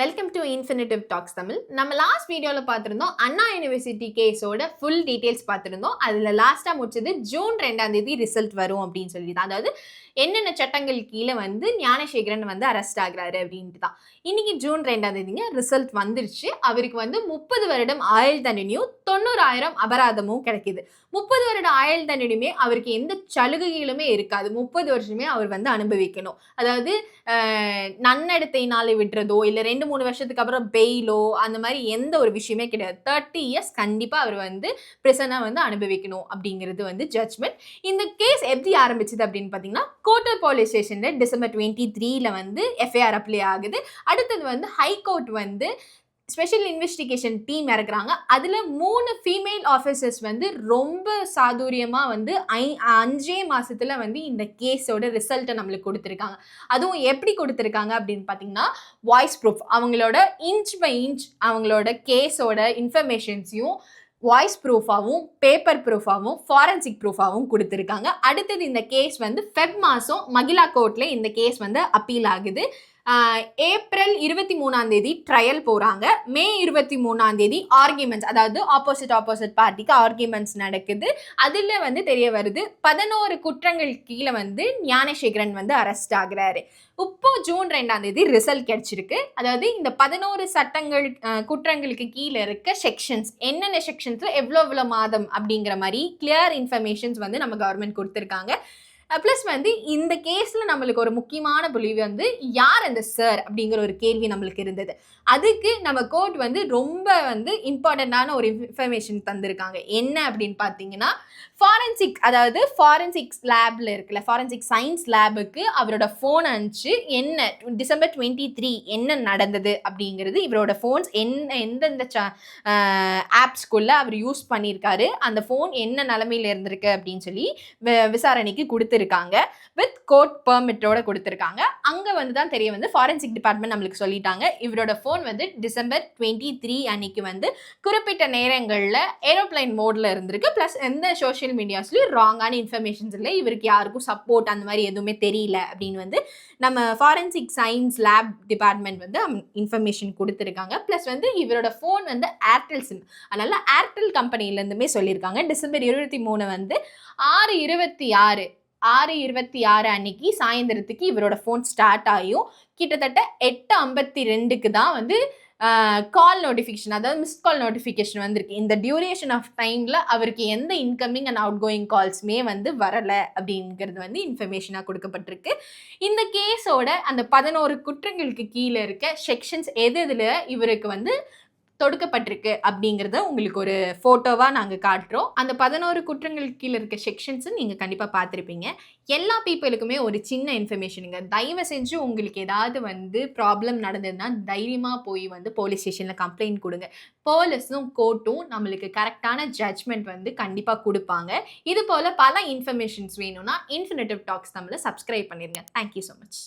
Welcome to infinitive talks Tamil நம்ம last வீடியோவில் பார்த்துருந்தோம் அண்ணா யூனிவர்சிட்டி கேஸோட ஃபுல் டீட்டெயில்ஸ் பார்த்துருந்தோம். அதில் லாஸ்ட்டாக முடிச்சது ஜூன் ரெண்டாம் தேதி ரிசல்ட் வரும் அப்படின்னு சொல்லி தான் அதாவது என்னென்ன சட்டங்கள் கீழே வந்து ஞானசேகரன் வந்து அரெஸ்ட் ஆகுறாரு அப்படின்ட்டு தான் இன்னைக்கு ஜூன் ரெண்டாம் தேதிங்க ரிசல்ட் வந்துருச்சு. அவருக்கு வந்து முப்பது வருடம் ஆயுள் தண்டனையும் தொண்ணூறாயிரம் அபராதமும் கிடைக்குது. முப்பது வருட ஆயுள் தண்டனையுமே அவருக்கு எந்த சலுகைகளுமே இருக்காது. முப்பது வருஷமே அவர் வந்து அனுபவிக்கணும். அதாவது நன்னடத்தை நாளை விடுறதோ இல்லை ரெண்டு மூணு வருஷத்துக்கு அப்புறம் பெயிலோ அந்த மாதிரி எந்த ஒரு விஷயமே கிடையாது. தேர்ட்டி இயர்ஸ் கண்டிப்பாக அவர் வந்து ப்ரிசனாக வந்து அனுபவிக்கணும் அப்படிங்கிறது வந்து ஜட்ஜ்மெண்ட் இந்த கேஸ் எப்படி ஆரம்பிச்சது அப்படின்னு பார்த்தீங்கன்னா கோட்டர் போலீஸ் ஸ்டேஷனில் டிசம்பர் டுவெண்ட்டி த்ரீல வந்து எஃப்ஐஆர் அப்ளை ஆகுது. அடுத்தது வந்து ஹைகோர்ட் வந்து ஸ்பெஷல் இன்வெஸ்டிகேஷன் டீம் இறக்குறாங்க. அதில் மூணு ஃபீமேல் ஆஃபீஸர்ஸ் வந்து ரொம்ப சாதுரியமாக வந்து ஐ அஞ்சே மாதத்தில் வந்து இந்த கேஸோட ரிசல்ட்டை நம்மளுக்கு கொடுத்துருக்காங்க. அதுவும் எப்படி கொடுத்துருக்காங்க அப்படின்னு பார்த்தீங்கன்னா வாய்ஸ் ப்ரூஃப் அவங்களோட இன்ச் பை இன்ச் அவங்களோட கேஸோட இன்ஃபர்மேஷன்ஸையும் வாய்ஸ் ப்ரூஃபாகவும் பேப்பர் ப்ரூஃபாகவும் ஃபாரன்சிக் ப்ரூஃபாகவும் கொடுத்துருக்காங்க. அடுத்தது இந்த கேஸ் வந்து ஃபெப் மாதம் மகிழா கோர்ட்டில் இந்த கேஸ் வந்து அப்பீல் ஆகுது. ஏப்ரல் இருபத்தி மூணாம் தேதி ட்ரையல் போகிறாங்க மே இருபத்தி மூணாம் தேதி ஆர்கியூமெண்ட்ஸ் அதாவது ஆப்போசிட் ஆப்போசிட் பார்ட்டிக்கு ஆர்கியூமெண்ட்ஸ் நடக்குது. அதில் வந்து தெரிய வருது பதினோரு குற்றங்கள் கீழே வந்து ஞானசேகரன் வந்து அரெஸ்ட் ஆகிறாரு. இப்போ ஜூன் ரெண்டாம் தேதி ரிசல்ட் கிடைச்சிருக்கு. அதாவது இந்த பதினோரு சட்டங்கள் குற்றங்களுக்கு கீழே இருக்க செக்ஷன்ஸ் என்னென்ன செக்ஷன்ஸ் எவ்வளோ எவ்வளோ மாதம் அப்படிங்கிற மாதிரி கிளியர் இன்ஃபர்மேஷன்ஸ் வந்து நம்ம கவர்மெண்ட் கொடுத்துருக்காங்க. ப்ளஸ் வந்து இந்த கேஸில் நம்மளுக்கு ஒரு முக்கியமான புள்ளி வந்து யார் அந்த சார் அப்படிங்கிற ஒரு கேள்வி நம்மளுக்கு இருந்தது. அதுக்கு நம்ம கோர்ட் வந்து ரொம்ப வந்து இம்பார்ட்டண்ட்டான ஒரு இன்ஃபர்மேஷன் தந்திருக்காங்க. என்ன அப்படின்னு பார்த்தீங்கன்னா ஃபாரன்சிக் அதாவது ஃபாரன்சிக்ஸ் லேபில் இருக்குல்ல ஃபாரன்சிக் சயின்ஸ் லேபுக்கு அவரோட ஃபோன் அனுப்பிச்சு என்ன டிசம்பர் டுவெண்ட்டி த்ரீ என்ன நடந்தது அப்படிங்கிறது இவரோட ஃபோன்ஸ் என்ன எந்தெந்த ஆப்ஸ்குள்ளே அவர் யூஸ் பண்ணியிருக்காரு அந்த ஃபோன் என்ன நிலமையில இருந்திருக்கு அப்படின்னு சொல்லி வி- விசாரணைக்கு கொடுத்துருக்காங்க. வித் கோர்ட் பெர்மிட்டோட கொடுத்துருக்காங்க. அங்கே வந்து தான் தெரிய வந்து ஃபாரன்சிக் டிபார்ட்மெண்ட் நம்மளுக்கு சொல்லிட்டாங்க. இவரோட ஃபோன் வந்து டிசம்பர் டுவெண்ட்டி த்ரீ அன்னைக்கு வந்து குறிப்பிட்ட நேரங்களில் ஏரோப்ளைன் மோடில் இருந்திருக்கு. ப்ளஸ் எந்த சோஷியல் மீடியாஸ்லையும் ராங்கான இன்ஃபர்மேஷன்ஸ் இல்லை. இவருக்கு யாருக்கும் சப்போர்ட் அந்த மாதிரி எதுவுமே தெரியல அப்படின்னு வந்து நம்ம ஃபாரன்சிக் சயின்ஸ் லேப் டிபார்ட்மெண்ட் வந்து இன்ஃபர்மேஷன் கொடுத்துருக்காங்க. ப்ளஸ் வந்து இவரோட ஃபோன் வந்து ஏர்டெல் சிம் அதனால் ஏர்டெல் கம்பெனிலேருந்துமே சொல்லியிருக்காங்க. டிசம்பர் இருபத்தி மூணு வந்து ஆறு இருபத்தி ஆறு ஆறு இருபத்தி ஆறு அன்னைக்கு சாயந்தரத்துக்கு இவரோட ஃபோன் ஸ்டார்ட் ஆகியும் கிட்டத்தட்ட எட்டு ஐம்பத்தி ரெண்டுக்கு தான் வந்து கால் நோட்டிஃபிகேஷன் அதாவது மிஸ் கால் நோட்டிஃபிகேஷன் வந்திருக்கு. இந்த டியூரேஷன் ஆஃப் டைமில் அவருக்கு எந்த இன்கமிங் அண்ட் அவுட் கோயிங் கால்ஸுமே வந்து வரலை அப்படிங்கிறது வந்து இன்ஃபர்மேஷனாக கொடுக்கப்பட்டிருக்கு. இந்த கேஸோட அந்த பதினோரு குற்றங்களுக்கு கீழே இருக்க செக்ஷன்ஸ் எது இதில் இவருக்கு வந்து தொடுக்கப்பட்டிருக்கு அப்படிங்கிறத உங்களுக்கு ஒரு ஃபோட்டோவாக நாங்கள் காட்டுறோம். அந்த பதினோரு குற்றங்கள் கீழே இருக்க செக்ஷன்ஸும் நீங்கள் கண்டிப்பாக பார்த்துருப்பீங்க. எல்லா பீப்புளுக்குமே ஒரு சின்ன இன்ஃபர்மேஷனுங்க தயவு செஞ்சு உங்களுக்கு ஏதாவது வந்து ப்ராப்ளம் நடந்ததுன்னா தைரியமாக போய் வந்து போலீஸ் ஸ்டேஷனில் கம்ப்ளைண்ட் கொடுங்க. போலீஸும் கோர்ட்டும் நம்மளுக்கு கரெக்டான ஜட்ஜ்மெண்ட் வந்து கண்டிப்பாக கொடுப்பாங்க. இது போல் பல இன்ஃபர்மேஷன்ஸ் வேணும்னா இன்ஃபினிட்டிவ் டாக்ஸ் நம்மளை சப்ஸ்கிரைப் பண்ணிடுங்க தேங்க்யூ ஸோ மச்